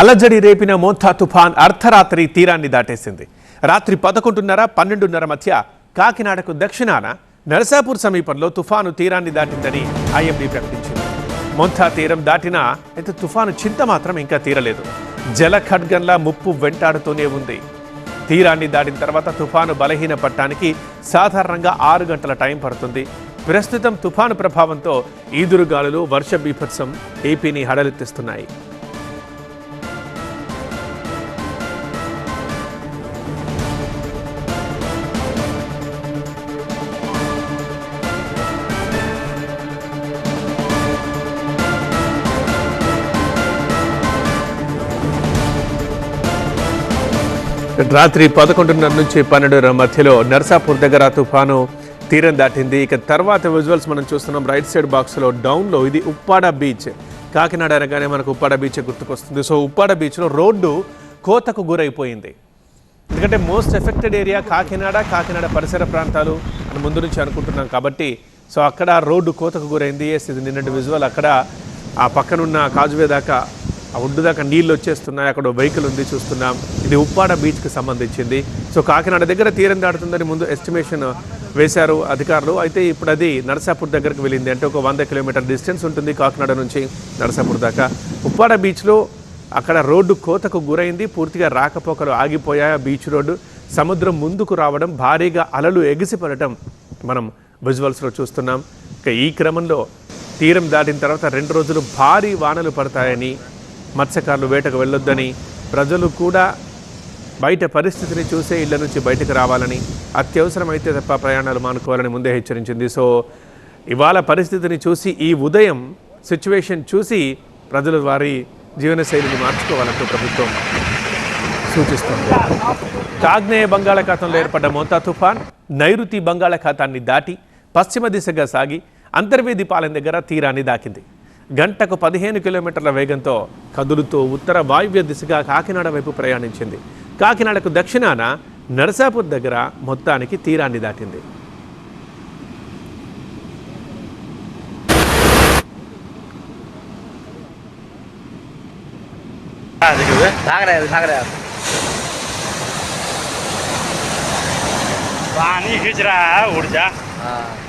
అలజడి రేపిన మోంతా తుఫాన్ అర్ధరాత్రి తీరాన్ని దాటేసింది. రాత్రి పదకొండున్నర పన్నెండున్నర మధ్య కాకినాడకు దక్షిణాన నరసాపూర్ సమీపంలో తుఫాను తీరాన్ని దాటిందని ఐఎండీ ప్రకటించింది. మొంతా తీరం దాటినా అయితే తుఫాను చింత మాత్రం ఇంకా తీరలేదు. జల ఖడ్గంలా ముప్పు వెంటాడుతూనే ఉంది. తీరాన్ని దాటిన తర్వాత తుఫాను బలహీన పట్టడానికి సాధారణంగా ఆరు గంటల టైం పడుతుంది. ప్రస్తుతం తుఫాను ప్రభావంతో ఈదురుగాలులు వర్ష బీభత్సం ఏపీని హడలెత్తిస్తున్నాయి. రాత్రి పదకొండున్నర నుంచి పన్నెండున్నర మధ్యలో నర్సాపూర్ దగ్గర తుఫాను తీరం దాటింది. ఇక తర్వాత విజువల్స్ మనం చూస్తున్నాం. రైట్ సైడ్ బాక్స్లో డౌన్లో ఇది ఉప్పాడ బీచ్ కాకినాడ అనగానే మనకు ఉప్పాడ బీచ్ గుర్తుకొస్తుంది. సో ఉప్పాడ బీచ్లో రోడ్డు కోతకు గురైపోయింది. ఎందుకంటే most affected area Kakinada Kakinada పరిసర ప్రాంతాలు అని ముందు నుంచి అనుకుంటున్నాం కాబట్టి సో అక్కడ రోడ్డు కోతకు గురైంది. ఎస్ ఇది నిన్నటి విజువల్ అక్కడ ఆ పక్కనున్న కాజువే దాకా ఆ ఒడ్డు దాకా నీళ్ళు వచ్చేస్తున్నాయి అక్కడ వెహికల్ ఉంది చూస్తున్నాం. ఇది ఉప్పాడ బీచ్కి సంబంధించింది. సో కాకినాడ దగ్గర తీరం దాటుతుందని ముందు ఎస్టిమేషన్ వేశారు అధికారులు. అయితే ఇప్పుడు అది నరసాపూర్ దగ్గరకు వెళ్ళింది. అంటే ఒక వంద కిలోమీటర్ డిస్టెన్స్ ఉంటుంది కాకినాడ నుంచి నరసాపూర్ దాకా. ఉప్పాడ బీచ్లో అక్కడ రోడ్డు కోతకు గురైంది. పూర్తిగా రాకపోకలు ఆగిపోయాయి. ఆ బీచ్ రోడ్డు సముద్రం ముందుకు రావడం భారీగా అలలు ఎగిసిపడటం మనం విజువల్స్లో చూస్తున్నాం. ఇక ఈ క్రమంలో తీరం దాటిన తర్వాత రెండు రోజులు భారీ వానలు పడతాయని మత్స్యకారులు వేటకు వెళ్ళొద్దని ప్రజలు కూడా బయట పరిస్థితిని చూసే ఇళ్ళ నుంచి బయటకు రావాలని అత్యవసరమైతే తప్ప ప్రయాణాలు మానుకోవాలని ముందే హెచ్చరించింది. సో ఇవాళ పరిస్థితిని చూసి ఈ ఉదయం సిచ్యువేషన్ చూసి ప్రజలు వారి జీవనశైలిని మార్చుకోవాలంటూ ప్రభుత్వం సూచిస్తుంది. కాగ్నేయ బంగాళాఖాతంలో ఏర్పడ్డ మోతా తుఫాన్ నైరుతి బంగాళాఖాతాన్ని దాటి పశ్చిమ దిశగా సాగి అంతర్వేది పాలెం దగ్గర తీరాన్ని దాకింది. గంటకు పదిహేను కిలోమీటర్ల వేగంతో కదులుతూ ఉత్తర వాయువ్య దిశగా కాకినాడ వైపు ప్రయాణించింది కాకినాడకు దక్షిణాన నరసాపూర్ దగ్గర మొత్తానికి తీరాన్ని దాటింది भाग रहे हैं भाग रहे हैं पानी खींच रहा है ऊर्जा हाँ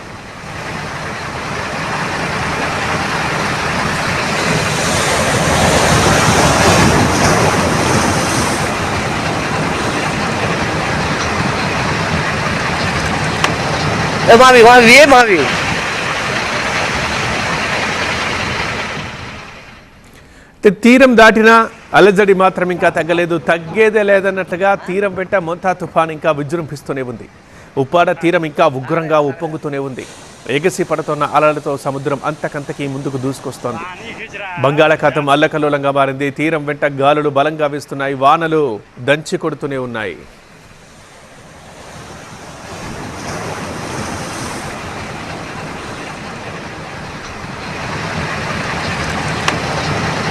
ఏ మావి మావి ఏ మావి? తీరం దాటినా అలజడి మాత్రం ఇంకా తగ్గలేదు తగ్గేదే లేదన్నట్టుగా తీరం వెంట మొంతా తుఫాన్ ఇంకా విజృంభిస్తూనే ఉంది. ఉప్పాడ తీరం ఇంకా ఉగ్రంగా ఉప్పొంగుతూనే ఉంది. ఏగసి పడుతున్న అలలతో సముద్రం అంతకంతకీ ముందుకు దూసుకొస్తోంది. బంగాళాఖాతం అల్లకల్లోలంగా మారింది. తీరం వెంట గాలులు బలంగా వీస్తున్నాయి. వానలు దంచి కొడుతూనే ఉన్నాయి.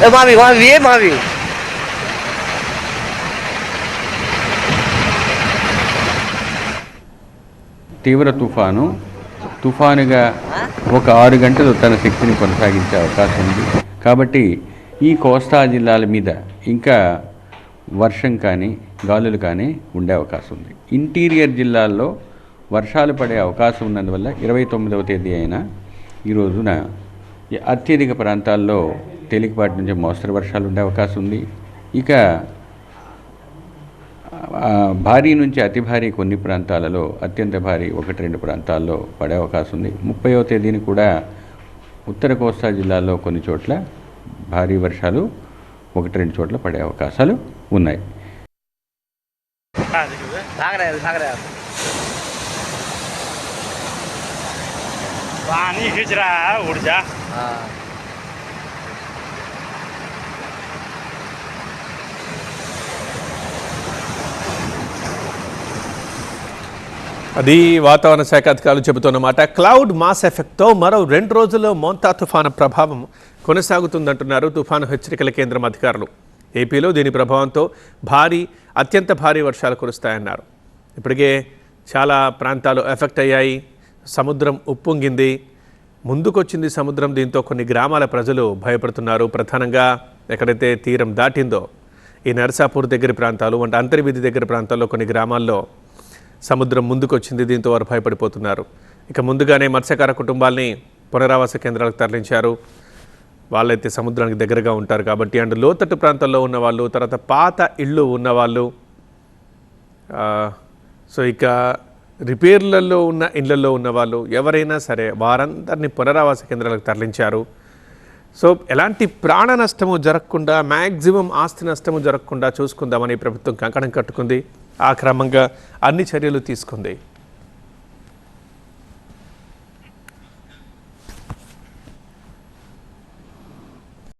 Eh, mami, mami, eh, mami. తీవ్ర తుఫాను. తుఫానుగా ఒక ఆరు గంటలు తన శక్తిని కొనసాగించే అవకాశం ఉంది. కాబట్టి ఈ కోస్తా జిల్లాల మీద ఇంకా వర్షం కానీ గాలులు కానీ ఉండే అవకాశం ఉంది. ఇంటీరియర్ జిల్లాల్లో వర్షాలు పడే అవకాశం ఉన్నందువల్ల ఇరవై తొమ్మిదవ తేదీ అయిన ఈరోజున అత్యధిక ప్రాంతాల్లో తేలికపాటి నుంచి మోస్తరు వర్షాలు ఉండే అవకాశం ఉంది ఇక ఆ, భారీ నుంచి అతి భారీ కొన్ని ప్రాంతాలలో అత్యంత భారీ ఒకటి రెండు ప్రాంతాల్లో పడే అవకాశం ఉంది ముప్పైవ తేదీని కూడా ఉత్తర కోస్తా జిల్లాలో కొన్ని చోట్ల భారీ వర్షాలు ఒకటి రెండు చోట్ల పడే అవకాశాలు ఉన్నాయి भाग रहे हैं भाग रहे हैं पानी खींच रहा है ऊर्जा हाँ అది వాతావరణ శాఖ అధికారులు చెబుతున్నమాట క్లౌడ్ మాస్ ఎఫెక్ట్తో మరో రెండు రోజుల్లో మోంతా తుఫాను ప్రభావం కొనసాగుతుందంటున్నారు తుఫాను హెచ్చరికల కేంద్రం అధికారులు. ఏపీలో దీని ప్రభావంతో భారీ అత్యంత భారీ వర్షాలు కురుస్తాయన్నారు. ఇప్పటికే చాలా ప్రాంతాలు ఎఫెక్ట్ అయ్యాయి. సముద్రం ఉప్పొంగింది. ముందుకొచ్చింది సముద్రం దీంతో కొన్ని గ్రామాల ప్రజలు భయపడుతున్నారు. ప్రధానంగా ఎక్కడైతే తీరం దాటిందో ఈ నరసాపూర్ దగ్గర ప్రాంతాలు వంటి అంతర్వీధి దగ్గర ప్రాంతాల్లో కొన్ని గ్రామాల్లో సముద్రం ముందుకొచ్చింది దీంతో వారు భయపడిపోతున్నారు. ఇక ముందుగానే మత్స్యకార కుటుంబాల్ని పునరావాస కేంద్రాలకు తరలించారు. వాళ్ళైతే సముద్రానికి దగ్గరగా ఉంటారు కాబట్టి అండ్ లోతట్టు ప్రాంతాల్లో ఉన్న వాళ్ళు తర్వాత పాత ఇళ్ళు ఉన్నవాళ్ళు సో ఇక రిపేర్లలో ఉన్న ఇళ్ళలో ఉన్న వాళ్ళు ఎవరైనా సరే వారందరినీ పునరావాస కేంద్రాలకు తరలించారు. సో ఎలాంటి ప్రాణ నష్టము జరగకుండా మ్యాక్సిమం ఆస్తి నష్టము జరగకుండా చూసుకుందామని ప్రభుత్వం కంకణం కట్టుకుంది. ఆ క్రమంగా అన్ని చర్యలు తీసుకుంది.